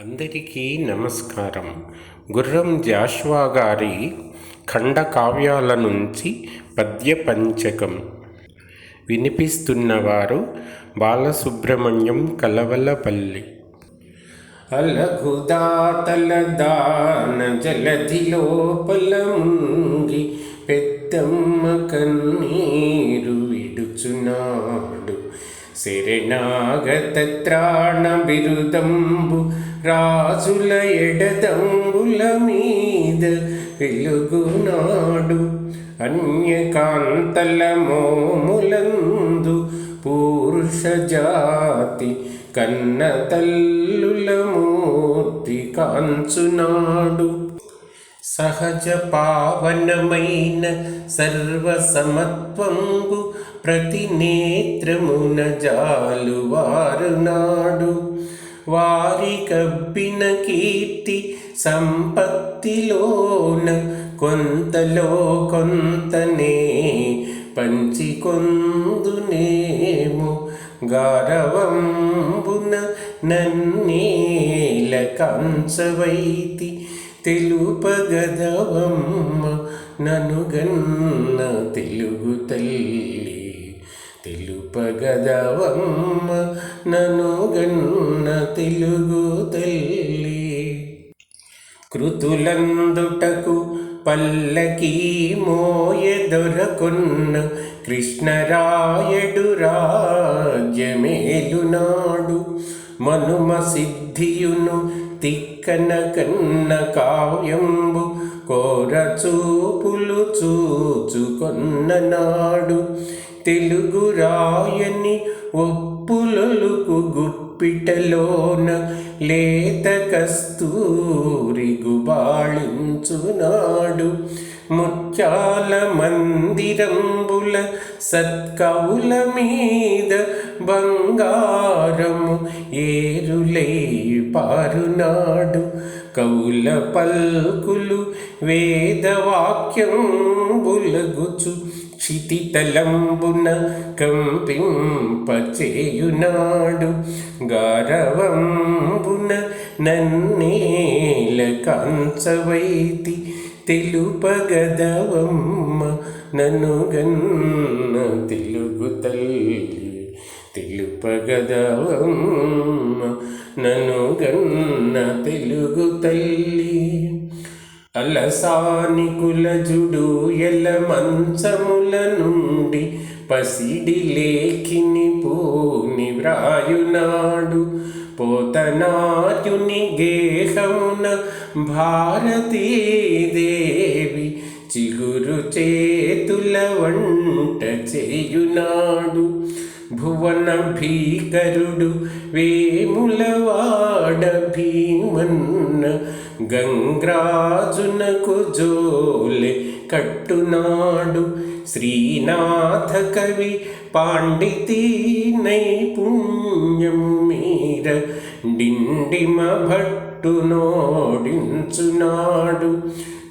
అందరికీ నమస్కారం. గుర్రం జాష్వా గారి ఖండ కావ్యాల నుంచి పద్య పంచకం వినిపిస్తున్నవారు బాలసుబ్రహ్మణ్యం కలవలపల్లి. అలగుదాతల దాన పెద్దమ్మ కన్నీరు విడుచునాడు శరణాగత రాజుల ఎడదంబుల మీద వెలుగునాడు. అన్యకాంతల మోములందు పురుష జాతి కన్న తల్లుల మూర్తి కాంచునాడు. సహజ పావనమైన సర్వసమత్వంబు ప్రతి నేత్రమున జాలువారు నాడు. వారి కబ్బిన కీర్తి సంపత్తిలోన కొంతలో కొంతనే పంచికొందునేము. గారవంబున నన్నేల కంచవైతి తెలుపగదవమ్మ ననుగన్న తెలుగు తల్లి. తెలుపగదవమ్మ ననుగన్న తెలుగు తల్లి. కృతులందుటకు పల్లకీ మోయ దొరకొన్న కృష్ణరాయడు రాజ్యమేలునాడు. మనుమ సిద్ధియును తిక్కన కన్న కావ్యంబు కోర చూపులు చూచుకొన్న నాడు తెలుగు రాయని ఒప్పులొలుకు గుప్పిటలోన లేత కస్తూరి గుబాళించునాడు ముత్యాల మందిరంబుల సత్కవుల మీద బంగారు పారునాడు. కౌల పల్కులు వేదవాక్యంబులగుచు క్షితితలంబున కంపింపచేయునాడు. గారవంబున నన్నేల కాంచవైతి తెలుపగదవమ్మ ననుగన్న తెలుగు తల్లి తెలుపగదవమ్మ ననుగన్న తెలుగు తల్లి. అలసానికుల జుడు ఎల మంచముల నుండి పసిడి లేఖిని పూని వ్రాయునాడు. పోతనాయుని గేహమున భారతీదేవి చిగురు చేతుల వంట చేయునాడు. భువన భీకరుడు వేములవాడ భీమన్న గంగ్రాజునకు జోలె కట్టునాడు. శ్రీనాథ కవి పాండితి నైపుణ్యము మీర డిండిమ భట్టు నోడించునాడు.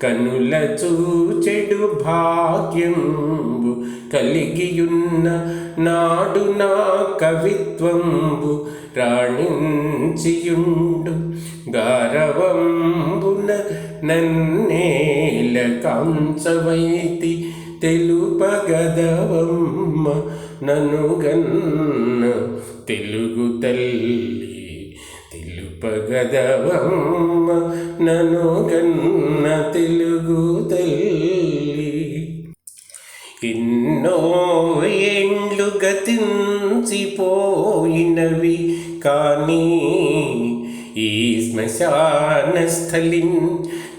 కనుల చూచెడు భాగ్యంబు కలిగియున్న నాడు నా కవిత్వంబు రాణించియుండు గారవంబున నన్నేల కాంచవైతి తెలుపగదవమ్మ ననుగన్న తెలుగు తల్లి పగదవమ్మ నను కన్న తెలుగు తల్లి. ఎన్నో ఏండ్లు గతించిపోయినవి కానీ ఈ శ్మశాన స్థలిన్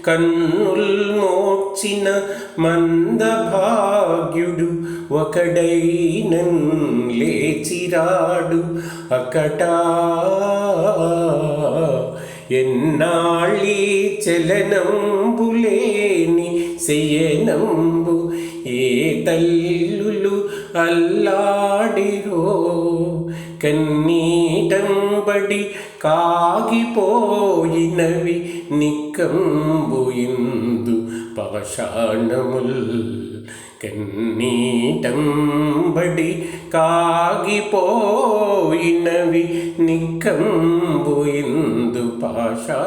కన్నుల్ మోర్చిన మందభాగ్యుడు ఒకడైనన్ లేచిరాడు అకటా ఎన్నాళ్ళీ చలనంబులేని శయనంబు ఏ తల్లులు అల్లాడిరో. కన్నీటం కన్నీటంబడి కాగిపోయినవి నిక్కంబుయిందు పాషాణముల్ కన్నీటంబడి కాగిపోయినవి నిక్కంబుయిందు పాషా